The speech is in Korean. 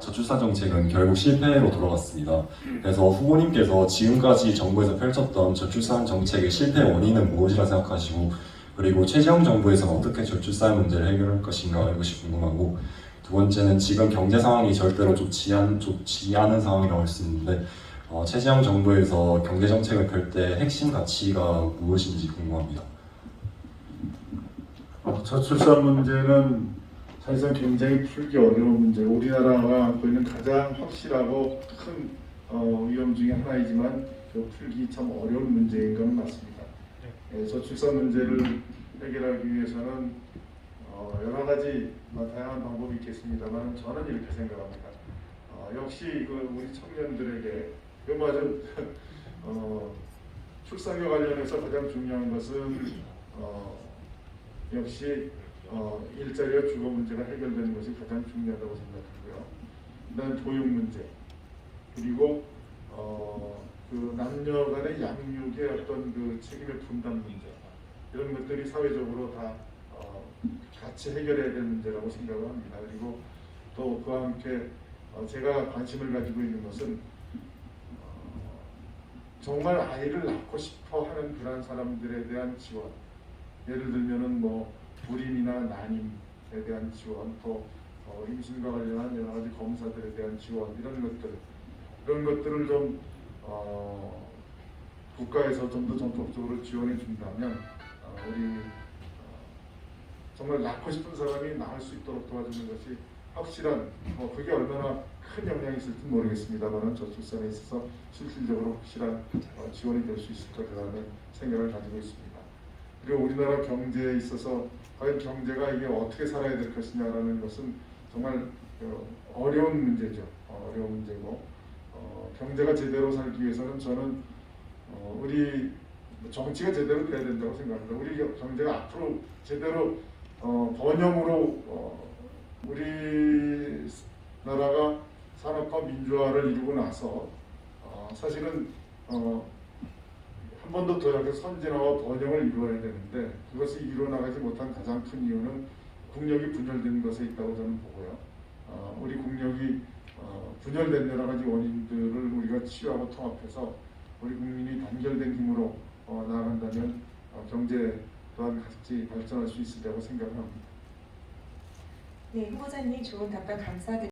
저출산 정책은 결국 실패로 돌아갔습니다. 그래서 후보님께서 지금까지 정부에서 펼쳤던 저출산 정책의 실패 원인은 무엇이라 생각하시고 그리고 최재형 정부에서는 어떻게 저출산 문제를 해결할 것인가 이것이 궁금하고 두 번째는 지금 경제 상황이 절대로 좋지, 않, 좋지 않은 상황이라고 할 수 있는데 어, 최재형 정부에서 경제 정책을 펼 때 핵심 가치가 무엇인지 궁금합니다. 어, 저출산 문제는 사실상 굉장히 풀기 어려운 문제. 우리나라가 안고 있는 가장 확실하고 큰 어, 위험 중에 하나이지만 그 풀기 참 어려운 문제인 건 맞습니다. 예, 저출산 문제를 해결하기 위해서는 어, 여러 가지 뭐 다양한 방법이 있겠습니다만 저는 이렇게 생각합니다. 어, 역시 그 우리 청년들에게 그 맞은 어, 출산과 관련해서 가장 중요한 것은 어, 역시 어, 일자리와 주거 문제가 해결되는 것이 가장 중요하다고 생각하고요. 그다음 교육 문제 그리고 어, 그 남녀 간의 양육의 어떤 그 책임의 분담 문제 이런 것들이 사회적으로 다 어, 같이 해결해야 될 문제라고 생각을 합니다. 그리고 또 그와 함께 어, 제가 관심을 가지고 있는 것은 어, 정말 아이를 낳고 싶어 하는 그런 사람들에 대한 지원 예를 들면은 뭐 불임이나 난임에 대한 지원, 또 어, 임신과 관련한 여러 가지 검사들에 대한 지원 이런 것들 이런 것들을 좀 어, 국가에서 좀 더 전폭적으로 지원해 준다면 어, 우리 어, 정말 낳고 싶은 사람이 낳을 수 있도록 도와주는 것이 확실한 뭐 그게 얼마나 큰 영향이 있을지 모르겠습니다만은 저출산에 있어서 실질적으로 확실한 어, 지원이 될 수 있을 거라는 생각을 가지고 있습니다. 그리고 우리나라 경제에 있어서 과연 경제가 이게 어떻게 살아야 될 것이냐라는 것은 정말 어, 어려운 문제죠. 어, 어려운 문제고 어, 경제가 제대로 살기 위해서는 저는 어, 우리 정치가 제대로 돼야 된다고 생각합니다. 우리 경제가 앞으로 제대로 어, 번영으로 어, 우리 나라가 산업화 민주화를 이루고 나서 어, 사실은 어, 한 번도 더 이렇게 선진화와 번영을 이루어야 되는데 그것이 이루어나가지 못한 가장 큰 이유는 국력이 분열된 것에 있다고 저는 보고요. 어, 우리 국력이 어, 분열된 여러 가지 원인들을 우리가 치유하고 통합해서 우리 국민이 단결된 힘으로 어, 나아간다면 어, 경제 또한 같이 발전할 수 있으리라고 생각합니다. 네, 후보자님 좋은 답변 감사드립니다.